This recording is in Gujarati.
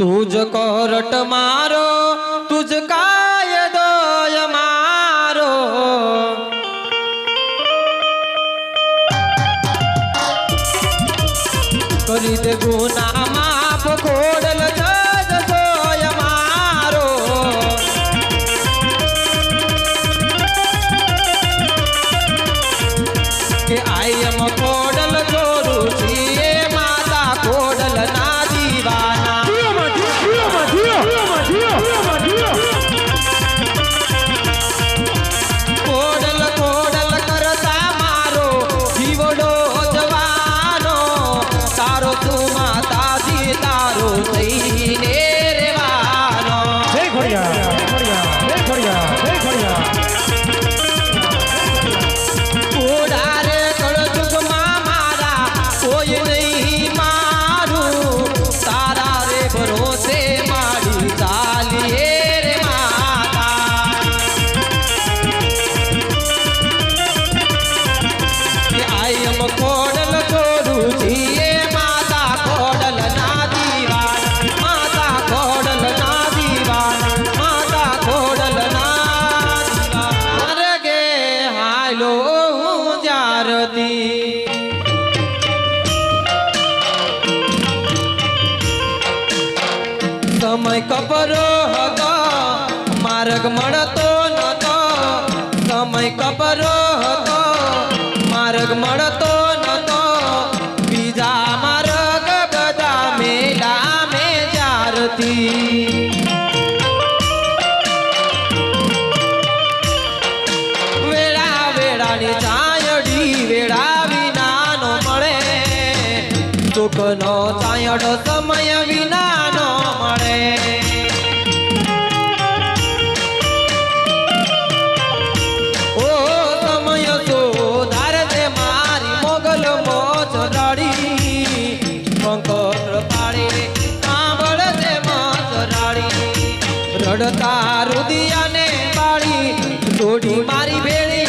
તુજ કોરટ મારો તુજ કાયદો મારો. કરી દે ગુના માફ ખોડલ ખોડલ સમય કપરો હતો, માર્ગ મળતો નતો સમય કપરો હતો, માર્ગ મળતો નતો બીજા માર્ગ બધા મેલા મે જારતી. વેળા વેળાની ચાયડી વેળા વિનાનો મળે. સુખનો સમય વિનાનો ઉડતા રુદિયાને બાળી જોડી મારી ભેળી